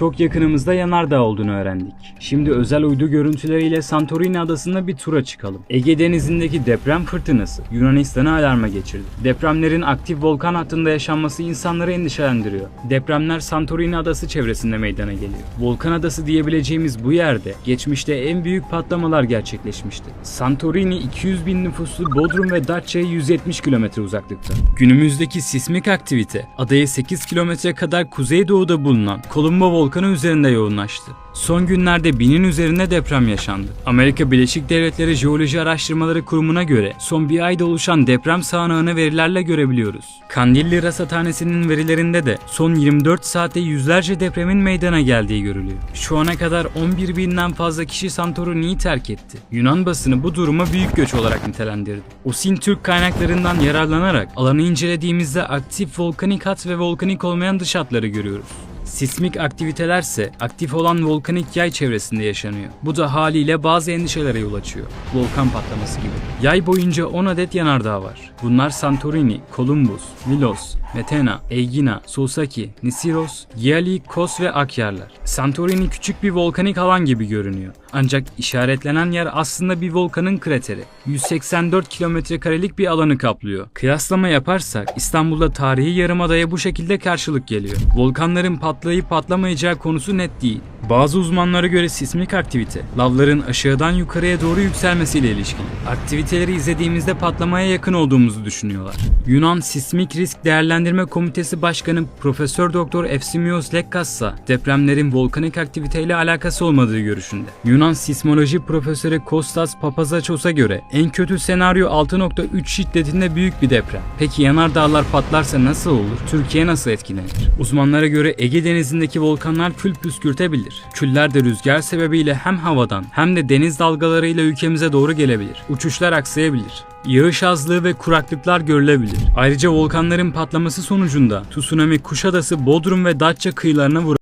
çok yakınımızda yanardağ olduğunu öğrendik. Şimdi özel uydu görüntüleriyle Santorini adasında bir tura çıkalım. Ege Denizi'ndeki deprem fırtınası Yunanistan'ı alarma geçirdi. Depremlerin aktif volkan hattında yaşanması insanları endişelendiriyor. Depremler Santorini adası çevresinde meydana geliyor. Volkan adası diyebileceğimiz bu yerde geçmişte en büyük patlamalar gerçekleşmişti. Santorini 200 bin nüfuslu Bodrum ve Datça'ya 170 kilometre uzaklıkta. Günümüzdeki sismik aktivite adaya 8 kilometre kadar kuzeydoğuda bulunan Columba volkanı üzerinde yoğunlaştı. Son günlerde binin üzerinde deprem yaşandı. Amerika Birleşik Devletleri Jeoloji Araştırmaları Kurumu'na göre son bir ayda oluşan deprem sağanağını verilerle görebiliyoruz. Kandilli Rasathanesi'nin verilerinde de son 24 saatte yüzlerce depremin meydana geldiği görülüyor. Şu ana kadar 11 binden fazla kişi Santorini'yi terk etti. Yunan basını bu durumu büyük göç olarak nitelendirdi. Osin Türk kaynaklarından yararlanarak alanı incelediğimizde aktif volkanik hat ve volkanik olmayan dış hatları görüyoruz. Sismik aktivitelerse aktif olan volkanik yay çevresinde yaşanıyor. Bu da haliyle bazı endişelere yol açıyor. Volkan patlaması gibi. Yay boyunca 10 adet yanardağ var. Bunlar Santorini, Columbus, Milos, Metena, Aegina, Sosaki, Nisiros, Giali, Kos ve Akyarlar. Santorini küçük bir volkanik alan gibi görünüyor. Ancak işaretlenen yer aslında bir volkanın krateri. 184 kilometre karelik bir alanı kaplıyor. Kıyaslama yaparsak İstanbul'da tarihi yarımadaya bu şekilde karşılık geliyor. Volkanların patlayıp patlamayacağı konusu net değil. Bazı uzmanlara göre sismik aktivite, lavların aşağıdan yukarıya doğru yükselmesiyle ilişkili. Aktiviteleri izlediğimizde patlamaya yakın olduğumuzu düşünüyorlar. Yunan Sismik Risk Değerlendirme Komitesi Başkanı Profesör Doktor Efsimios Lekkas ise depremlerin volkanik aktiviteyle alakası olmadığı görüşünde. Yunan Sismoloji Profesörü Kostas Papazachos'a göre en kötü senaryo 6.3 şiddetinde büyük bir deprem. Peki yanardağlar patlarsa nasıl olur? Türkiye nasıl etkilenir? Uzmanlara göre Ege Denizi'ndeki volkanlar kül püskürtebilir. Küller de rüzgar sebebiyle hem havadan hem de deniz dalgalarıyla ülkemize doğru gelebilir. Uçuşlar aksayabilir. Yağış azlığı ve kuraklıklar görülebilir. Ayrıca volkanların patlaması sonucunda tsunami Kuşadası, Bodrum ve Datça kıyılarına vurabilir.